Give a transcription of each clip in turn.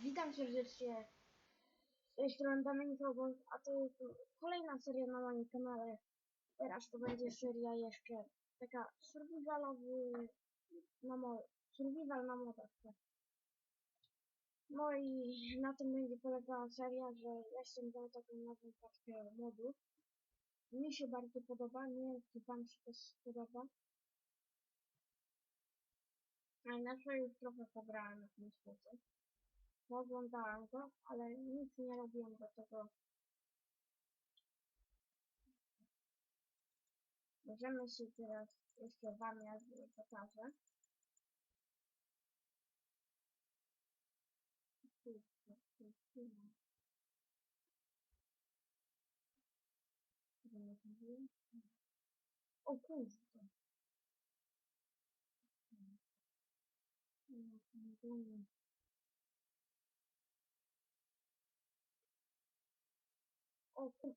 Witam serdecznie. Z tej strony Dominik a to jest kolejna seria na moim kanale. Teraz to będzie seria jeszcze taka survivalowy na survival na modach. tak. No i na tym będzie polegała seria, że ja ściągnąłem taką nową paczkę modów. Mi się bardzo podoba, nie wiem czy wam się też podoba. Najlepsze już trochę pobrałem na tym świecie. Oglądałem go, ale nic nie robiłem do tego. Możemy się teraz jeszcze wam jakby pokażę. O kurde. O kurde.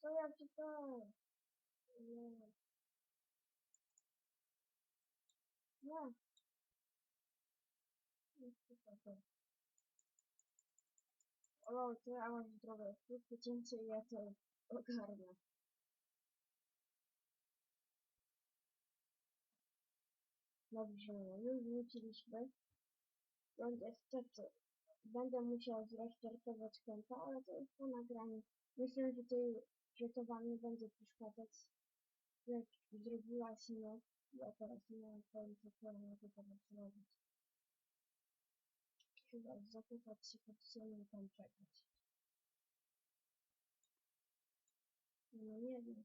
Co ja czytałem? Nie. Nie. O, to ja mam drogę. Krótkie cięcie i ja to ogarnę. Dobrze, już wróciliśmy. No niestety, będę musiał zresztartować konto, ale to już po nagraniu. Myślę, że to, że to wam nie będzie przeszkadzać. Jak zrobiła się noc, ja teraz nie mam pojęcia, co mam to teraz zrobić. Chyba zakopać się pod ziemię i tam czekać. No nie wiem,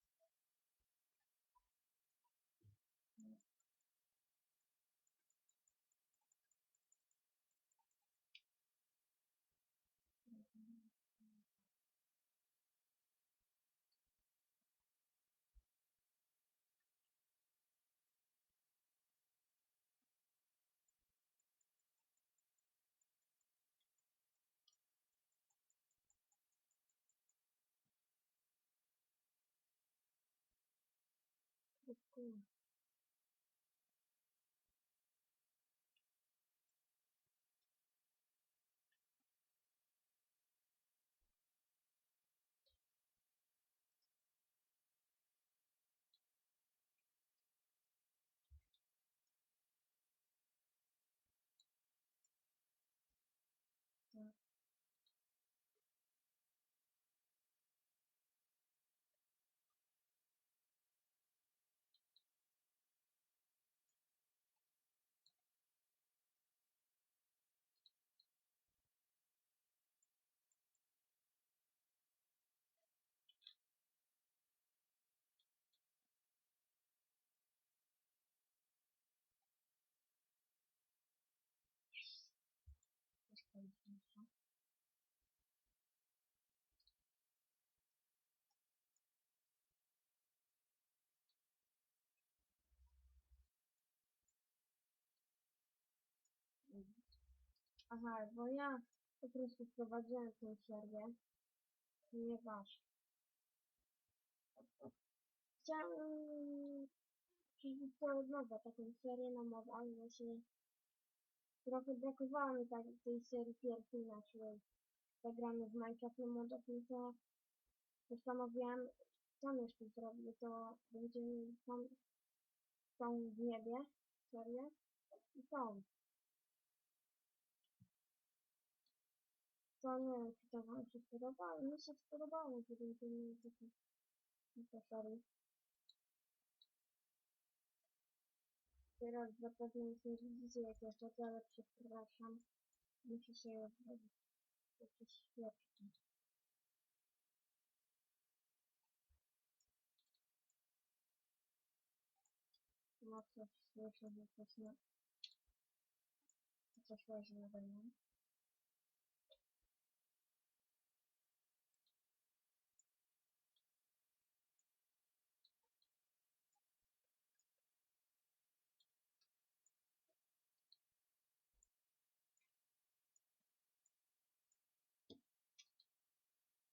O kur- Tak. Aha, bo ja po prostu wprowadziłem tę serię, ponieważ chciałem od nowa, taką serię na mowa, ale właśnie trochę brakowało mi tak tej serii pierwszej naszej zagramy w Minecraft na modach, no to postanowiłem, co jeszcze zrobię, to będzie tam, tam w niebie, serię i tą. To nie wiem, czy to wam się spodoba, ale mi się spodobało, że będziemy takie takie serii. Teraz zapewne nie widzicie jak jeszcze to, ale przepraszam. Muszę się zrobić jakieś świeczki. No coś słyszę, że coś na... Coś leży nade mną.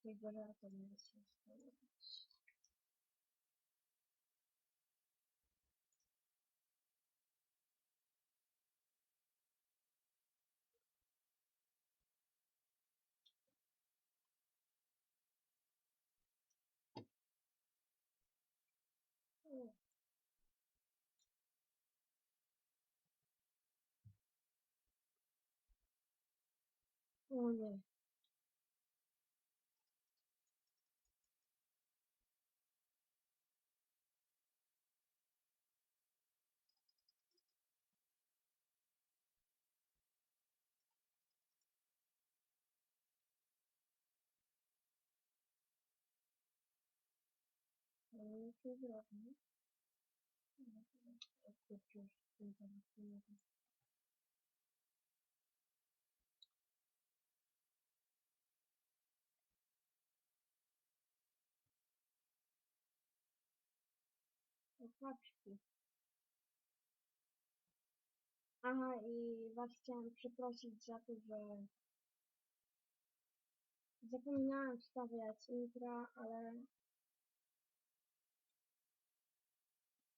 Coś żelazo mi się stało. O. O nie. No nic nie zrobię. No, to kurczę, już tym tematem nie wiem. O, paczki. Aha, i was chciałem przeprosić za to, że zapomniałem wstawiać intra, ale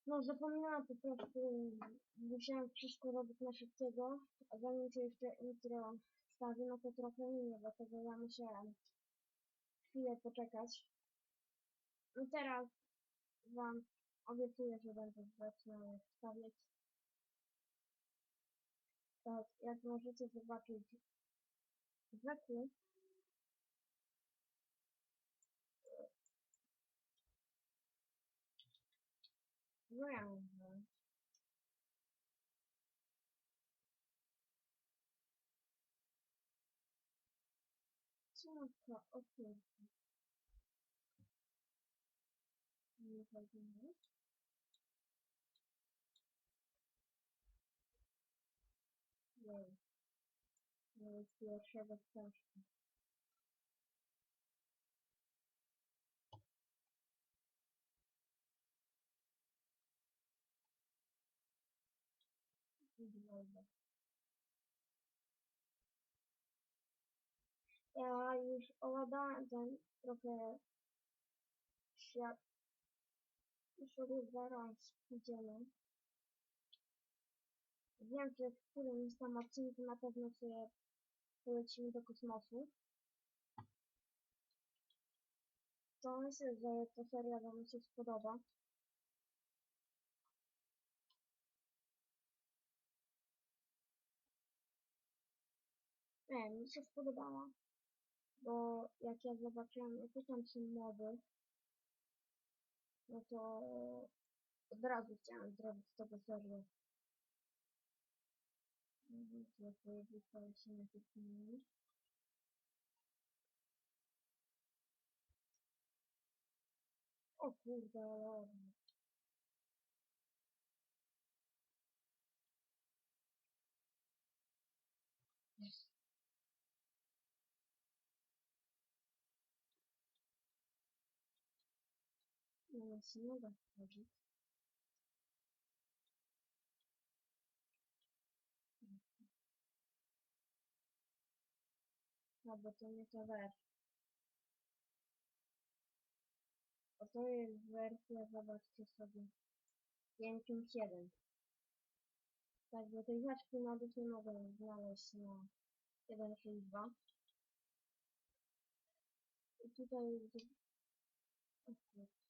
no zapomniałem po prostu, musiałem wszystko robić na szybkiego, a zanim się jeszcze intro wstawi, no to trochę minie, dlatego ja musiałem chwilę poczekać. I teraz wam obiecuję, że będę zaczynał wstawiać. Tak, jak możecie zobaczyć w no ja mówię. Ciągle, o kurczę. Nie chodzimy. Jej. No jest Ja już oładałem ten trochę świat. Już sobie zaraz pójdziemy. Wiem, że w którymś tam odcinku na pewno sobie polecimy do kosmosu. To myślę, że ta seria wam się spodoba. Nie, mi się spodobała, bo jak ja zobaczyłem, jakie tam są mowy, no to od razu chciałem zrobić z tego serię. Mhm, to pojawił się na tych. O kurde, ale No nie da wchodzić. No bo to nie ta wersja. O to jest wersja, zobaczcie sobie. 5.7. Tak, bo tej zaczki modów nie mogę znaleźć na 1.6.2. I tutaj o.